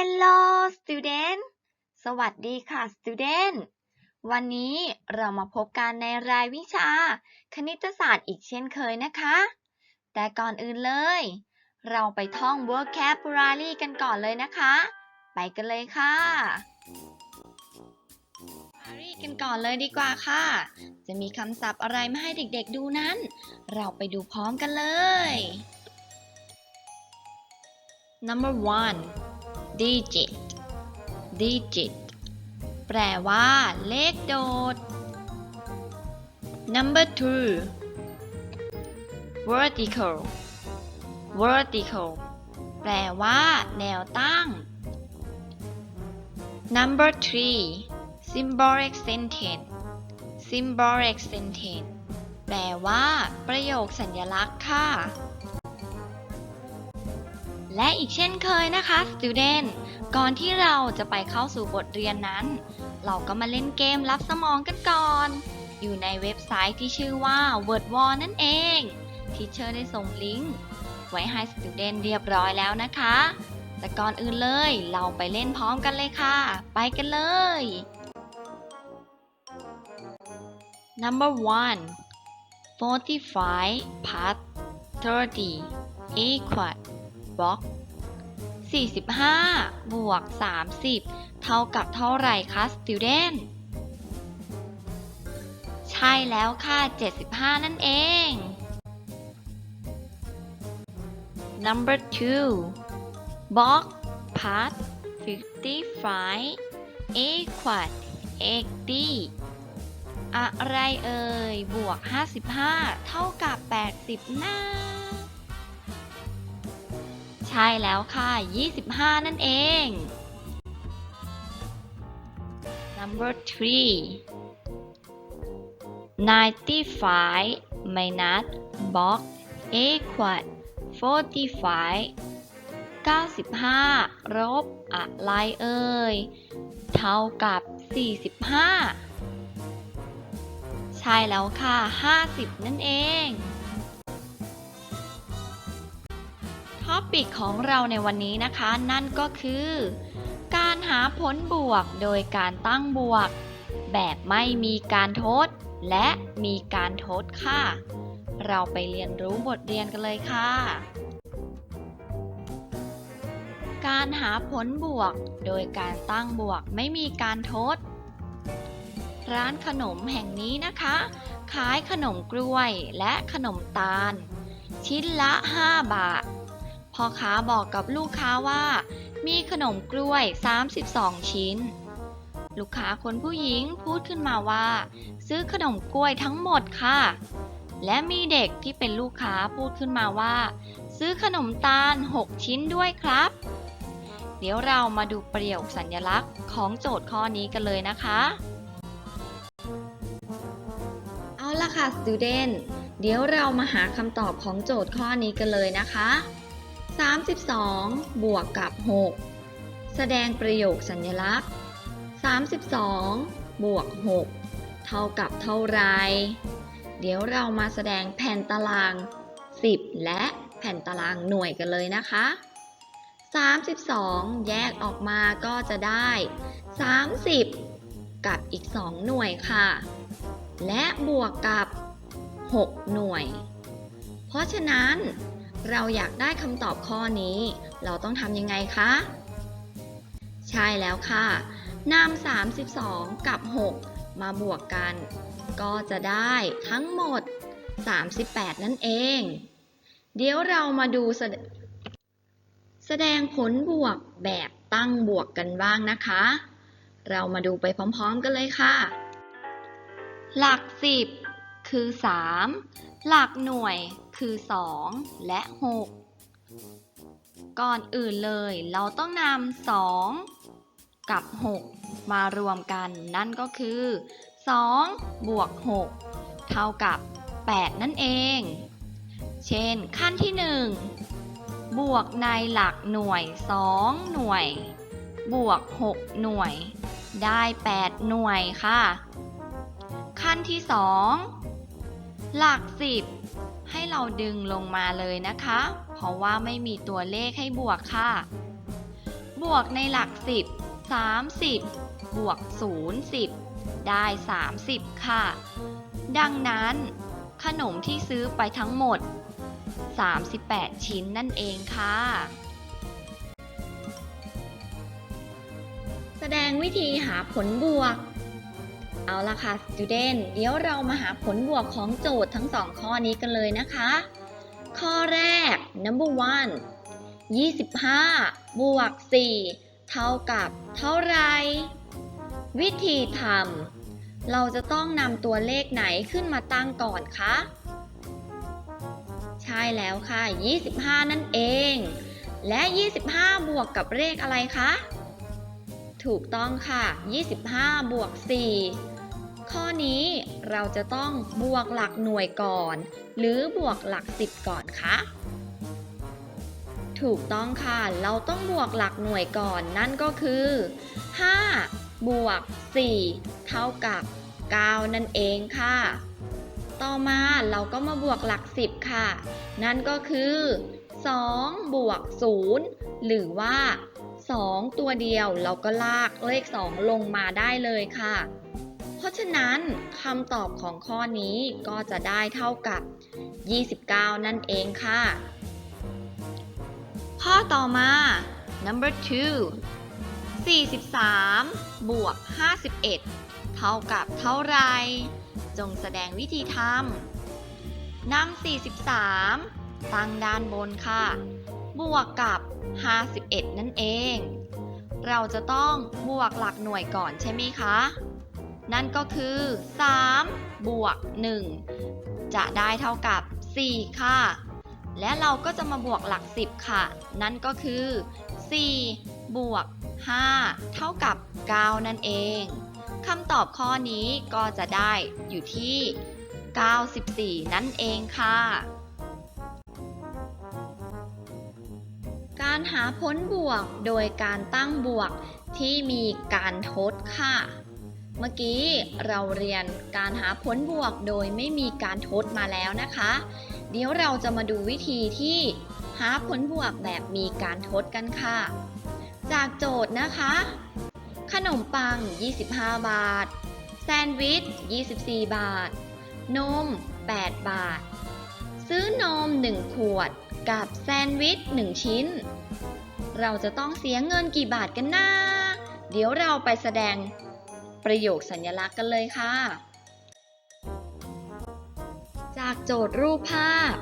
Hello student สวัสดีค่ะ student วันนี้เรามาพบกันในรายวิชา คณิตศาสตร์อีกเช่นเคยนะคะ แต่ก่อนอื่นเลย เราไปท่อง vocabulary กันก่อนเลยนะคะ ไปกันเลยค่ะไปกันก่อนเลยดีกว่าค่ะ จะมีคำศัพท์อะไรมาให้เด็กๆดูนั้น เราไปดูพร้อมกันเลย Number one digit digit แปลว่าเลขโดด Number two vertical vertical แปลว่าแนวตั้ง Number three symbolic sentence symbolic sentence แปลว่า ประโยคสัญลักษณ์ค่ะ และอีกเช่นเคยนะคะ student ก่อนที่เราจะไปเข้าสู่บทเรียนนั้น เราก็มาเล่นเกมรับสมองกันก่อน อยู่ในเว็บไซต์ที่ชื่อว่า WordWall นั่นเองทีเชอร์ได้ส่งลิงก์ไว้ให้ student เรียบร้อยแล้วนะคะ แต่ก่อนอื่นเลยเราไปเล่นพร้อมกันเลยค่ะ ไปกันเลย Number 1 45 plus 30 equal บล็อก 45 บวก 30 เท่ากับเท่าไหร่คะ student ใช่แล้วค่ะ 75 นั่นเอง Number 2 block part 55 equal 80อะไรเอ่ย บวก 55 เท่ากับ 80นะ ใช่แล้วค่ะ 25 นั่นเอง Number 3 95 minus box equal 45 95ลบอะไรเอ่ย เท่ากับ 45 ใช่แล้วค่ะ 50 นั่นเอง อปิกของเราในวันนี้นะคะ นั่นก็คือ การหาผลบวกโดยการตั้งบวก แบบไม่มีการทด และมีการทดค่ะ เราไปเรียนรู้บทเรียนกันเลยค่ะ การหาผลบวกโดยการตั้งบวกไม่มีการทด ร้านขนมแห่งนี้นะคะ ขายขนมกล้วยและขนมตาล ชิ้นละ 5 บาท พ่อค้าบอกกับลูกค้าว่า มีขนมกล้วย 32 ชิ้น ลูกค้าคนผู้หญิงพูดขึ้นมาว่า ซื้อขนมกล้วยทั้งหมดค่ะ และมีเด็กที่เป็นลูกค้าพูดขึ้นมาว่า ซื้อขนมตาล 6 ชิ้นด้วยครับ เดี๋ยวเรามาดูประโยคสัญลักษณ์ของโจทย์ข้อนี้กันเลยนะคะเอาละค่ะ student เดี๋ยวเรามาหาคำตอบของโจทย์ข้อนี้กันเลยนะคะ 32 บวกกับ 6 แสดงประโยคสัญลักษณ์ 32 บวก 6 เท่ากับเท่าไร เดี๋ยวเรามาแสดงแผ่นตาราง 10 และแผ่นตารางหน่วยกันเลยนะคะ 32 แยกออกมาก็จะได้ 30 กับอีก 2 หน่วยค่ะ และบวกกับ 6 หน่วย เพราะฉะนั้น เราอยากได้คำตอบข้อนี้ เราต้องทำยังไงคะ ใช่แล้วค่ะนำ32 กับ 6 มาบวกกัน ก็จะได้ทั้งหมด 38 นั่นเอง เดี๋ยวเรามาดูแสดแสดงผลบวกแบบตั้งบวกกันบ้างนะคะ เรามาดูไปพร้อมๆกันเลยค่ะ หลัก 10 คือ 3 หลักหน่วย คือ 2 และ 6 ก่อนอื่นเลยเราต้องนำ2 กับ 6 มารวมกันนั่นก็คือ2บวก6เท่ากับ 8 นั่นเอง เช่นขั้นที่ 1 บวกในหลักหน่วย 2 หน่วย บวก 6 หน่วย ได้ 8 หน่วยค่ะ ขั้นที่ 2 หลัก 10 ให้เราดึงลงมาเลยนะคะ เพราะว่าไม่มีตัวเลขให้บวกค่ะ บวกในหลัก 10 30 บวก 0 10 ได้ 30 ค่ะ ดังนั้น ขนมที่ซื้อไปทั้งหมด 38 ชิ้นนั่นเองค่ะ แสดงวิธีหาผลบวก เอาละค่ะ student เดี๋ยวเรามาหาผลบวกของโจทย์ทั้งสองข้อนี้กันเลยนะคะ ข้อแรก number one 25 บวก 4 เท่ากับเท่าไร วิธีทำเราจะต้องนำตัวเลขไหนขึ้นมาตั้งก่อนคะ ใช่แล้วค่ะ 25 นั่นเอง และ 25 บวกกับเลขอะไรคะ ถูกต้องค่ะ 25 บวก 4 ข้อนี้เราจะต้องบวกหลักหน่วยก่อน หรือบวกหลัก10ก่อนคะถูกต้องค่ะ เราต้องบวกหลักหน่วยก่อนนั่นก็คือ 5 บวก 4 เท่ากับ 9 นั่นเองค่ะ ต่อมาเราก็มาบวกหลัก 10 ค่ะ นั่นก็คือ 2 บวก 0 หรือว่า 2 ตัวเดียวเราก็ลากเลข 2 ลงมาได้เลยค่ะ ราะฉะนั้นคำตอบของข้อนี้ก็จะได้เท่ากับ 29 นั่นเองค่ะ ข้อต่อมา number 2 43 บวก 51 เท่ากับเท่าไร จงแสดงวิธีทำนำ43 ตั้งด้านบนค่ะ บวกกับ 51 นั่นเอง เราจะต้องบวกหลักหน่วยก่อนใช่ไหมคะ นั่นก็คือ 3 บวก 1 จะได้เท่ากับ 4 ค่ะ และเราก็จะมาบวกหลัก 10 ค่ะ นั่นก็คือ 4 บวก 5 เท่ากับ 9 นั่นเองคำตอบข้อนี้ก็จะได้อยู่ที่ 94 นั่นเองค่ะ การหาผลบวกโดยการตั้งบวกที่มีการทดค่ะ เมื่อกี้เราเรียนการหาผลบวกโดยไม่มีการทดมาแล้วนะคะ เดี๋ยวเราจะมาดูวิธีที่หาผลบวกแบบมีการทดกันค่ะ จากโจทย์นะคะ ขนมปัง 25 บาท แซนด์วิช 24 บาท นม 8 บาท ซื้อนม 1 ขวด กับแซนด์วิช 1 ชิ้น เราจะต้องเสียเงินกี่บาทกันนะ เดี๋ยวเราไปแสดง ประโยคสัญลักษณ์กันเลยค่ะ จากโจทย์รูปภาพ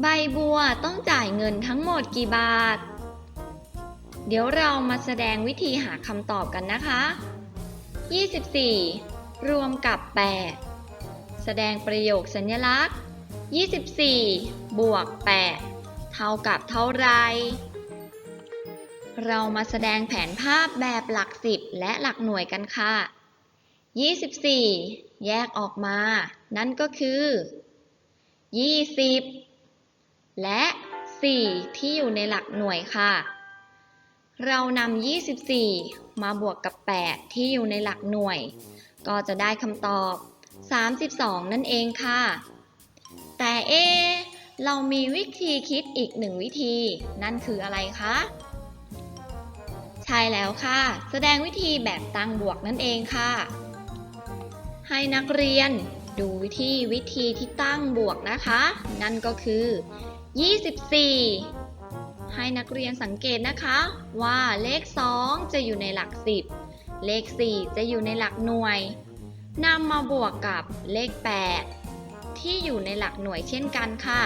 ใบบัวต้องจ่ายเงินทั้งหมดกี่บาท เดี๋ยวเรามาแสดงวิธีหาคำตอบกันนะคะ 24 รวมกับ 8 แสดงประโยคสัญลักษณ์ 24 บวก 8 เท่ากับเท่าไรเรามาแสดงแผนภาพแบบหลัก10และหลักหน่วยกันค่ะ 24 แยกออกมา นั่นก็คือ 20 และ 4 ที่อยู่ในหลักหน่วยค่ะ เรานำ24 มาบวกกับ 8 ที่อยู่ในหลักหน่วย ก็จะได้คำตอบ 32 นั่นเองค่ะ แต่เอ เรามีวิธีคิดอีกหนึ่งวิธี นั่นคืออะไรคะใช่แล้วค่ะ แสดงวิธีแบบตั้งบวกนั่นเองค่ะ ให้นักเรียนดูวิธีวิธีที่ตั้งบวกนะคะ นั่นก็คือ 24 ให้นักเรียนสังเกตนะคะ ว่าเลข 2 จะอยู่ในหลัก 10 เลข 4 จะอยู่ในหลักหน่วยนำมาบวกกับเลข 8 ที่อยู่ในหลักหน่วยเช่นกันค่ะ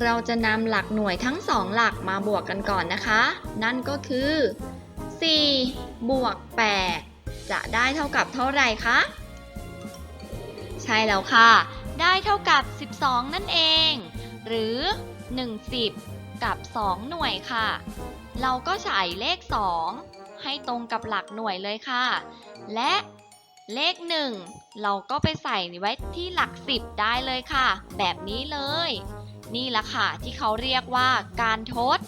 เราจะนำหลักหน่วยทั้งสองหลักมาบวกกันก่อนนะคะ นั่นก็คือ 4 บวก 8 จะได้เท่ากับเท่าไหร่คะ ใช่แล้วค่ะ ได้เท่ากับ 12 นั่นเอง หรือ 10 กับ 2 หน่วยค่ะ เราก็ใส่เลข 2 ให้ตรงกับหลักหน่วยเลยค่ะ และเลข 1 เราก็ไปใส่ไว้ที่หลัก 10 ได้เลยค่ะ แบบนี้เลย นี่แหละค่ะที่เขาเรียกว่าการทด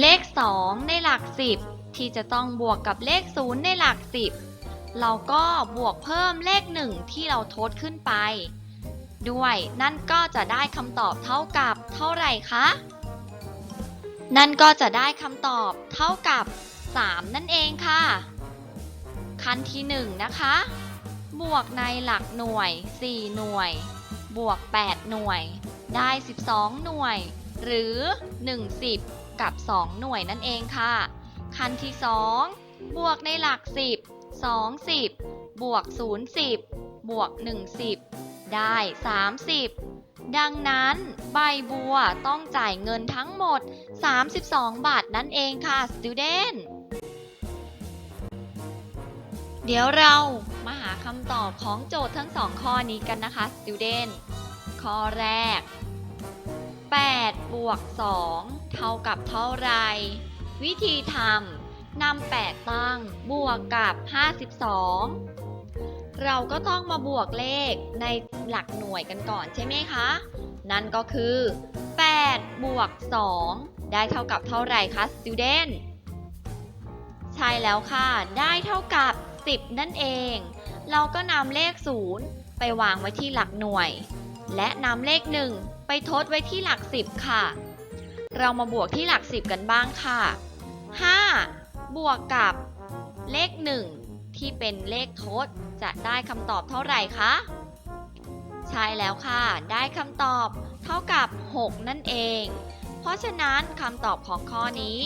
เลข 2 ในหลัก 10 ที่จะต้องบวกกับเลข 0 ในหลัก 10 เราก็บวกเพิ่มเลข 1 ที่เราทดขึ้นไป ด้วยนั่นก็จะได้คำตอบเท่ากับเท่าไหร่คะ นั่นก็จะได้คำตอบเท่ากับ 3 นั่นเองค่ะ ขั้นที่ 1 นะคะ บวกในหลักหน่วย 4 หน่วย บวก 8 หน่วย ได้ 12 หน่วย หรือ 1 10 กับ 2 หน่วยนั่นเองค่ะ ขั้นที่ 2 บวกในหลัก 10 20 บวก 0 10 บวก 1 10 ได้ 30 ดังนั้นใบบัวต้องจ่ายเงินทั้งหมด 32 บาทนั่นเองค่ะ student เดี๋ยวเรามาหาคำตอบของโจทย์ทั้งสองข้อนี้กันนะคะ student ข้อแรก 8 บวก 2 เท่ากับเท่าไหร วิธีทำนำ8ตั้งบวกกับ 52 เราก็ต้องมาบวกเลขในหลักหน่วยกันก่อนใช่ไหมคะ นั่นก็คือ 8 บวก 2 ได้เท่ากับเท่าไหร่คะ student ใช่แล้วค่ะ ได้เท่ากับ 10 นั่นเอง เราก็นำเลข 0 ไปวางไว้ที่หลักหน่วย และนำเลข 1 ไปทดไว้ที่หลัก 10 ค่ะ เรามาบวกที่หลัก 10 กันบ้างค่ะ 5 บวกกับเลข 1 ที่เป็นเลขทดจะได้คำตอบเท่าไหร่คะ ใช่แล้วค่ะ ได้คำตอบเท่ากับ 6 นั่นเอง เพราะฉะนั้นคำตอบของข้อนี้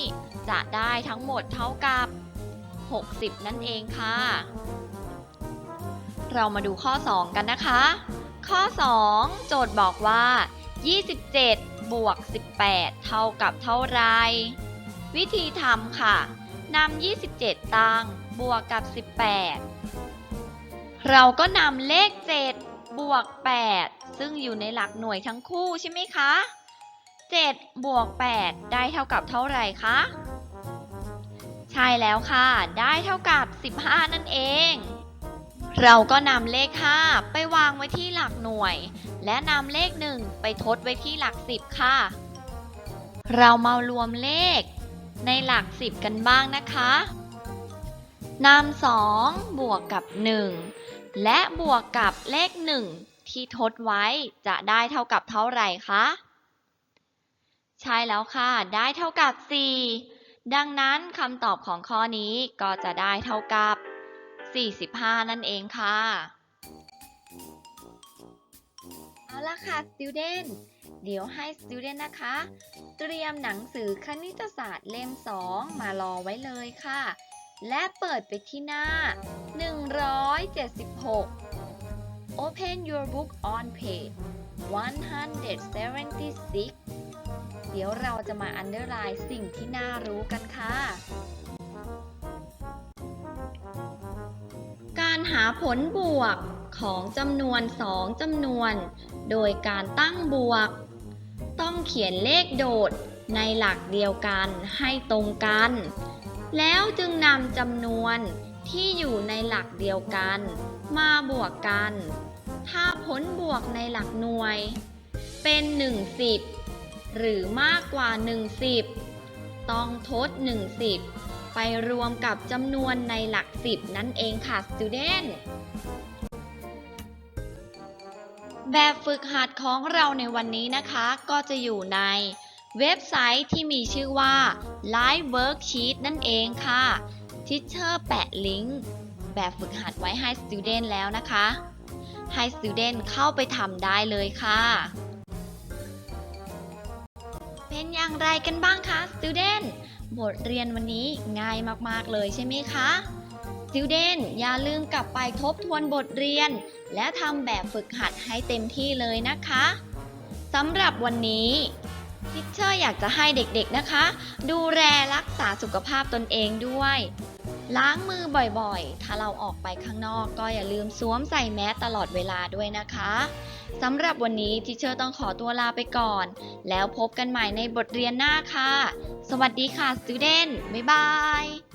จะได้ทั้งหมดเท่ากับ 60 นั่นเองค่ะ เรามาดูข้อ 2 กันนะคะ ข้อ 2 โจทย์บอกว่า 27 บวก 18 เท่ากับเท่าไร วิธีทำค่ะนำ27 ตังบวกกับ 18 เราก็นำเลข 7 บวก 8 ซึ่งอยู่ในหลักหน่วยทั้งคู่ใช่ไหมคะ 7 บวก 8 ได้เท่ากับเท่าไหร่คะ ใช่แล้วค่ะ ได้เท่ากับ 15 นั่นเอง เราก็นำเลข 5 ไปวางไว้ที่หลักหน่วย และนำเลข 1 ไปทดไว้ที่หลัก 10 ค่ะ เรามารวมเลข ในหลัก 10 กันบ้างนะคะนำ2บวกกับ 1 และบวกกับเลข 1 ที่ทดไว้จะได้เท่ากับเท่าไหร่คะ ใช่แล้วค่ะ ได้เท่ากับ 4 ดังนั้นคำตอบของข้อนี้ก็จะได้เท่ากับ 45 นั่นเองค่ะ เอาละค่ะ student เดี๋ยวให้ student นะคะ เตรียมหนังสือคณิตศาสตร์เล่ม 2 มารอไว้เลยค่ะ และเปิดไปที่หน้า 176 Open your book on page 176 เดี๋ยวเราจะมา underline สิ่งที่น่ารู้กันค่ะ การหาผลบวกของจำนวน 2จำนวน โดยการตั้งบวก ต้องเขียนเลขโดดในหลักเดียวกันให้ตรงกัน แล้วจึงนำจำนวนที่อยู่ในหลักเดียวกัน มาบวกกัน ถ้าผลบวกในหลักหน่วย เป็น1 10หรือมากกว่า1 10ต้องทด1 10ไปรวมกับจำนวนในหลัก 10 นั่นเองค่ะ student แบบฝึกหัดของเราในวันนี้นะคะ ก็จะอยู่ในเว็บไซต์ที่มีชื่อว่า Live Worksheet นั่นเองค่ะ Teacher แปะลิงก์แบบฝึกหัดไว้ให้ student แล้วนะคะ ให้ student เข้าไปทำได้เลยค่ะ เป็นอย่างไรกันบ้างคะ student บทเรียนวันนี้ง่ายมาก ๆ เลยใช่ไหมคะ student อย่าลืมกลับไปทบทวนบทเรียน และทำแบบฝึกหัดให้เต็มที่เลยนะคะสำหรับวันนี้ทิชเชอร์อยากจะให้เด็กๆนะคะ ดูแลรักษาสุขภาพตนเองด้วย ล้างมือบ่อยๆ ถ้าเราออกไปข้างนอกก็อย่าลืมสวมใส่แมสตลอดเวลาด้วยนะคะสำหรับวันนี้ทิชเชอร์ต้องขอตัวลาไปก่อน แล้วพบกันใหม่ในบทเรียนหน้าค่ะ สวัสดีค่ะ student บ๊ายบาย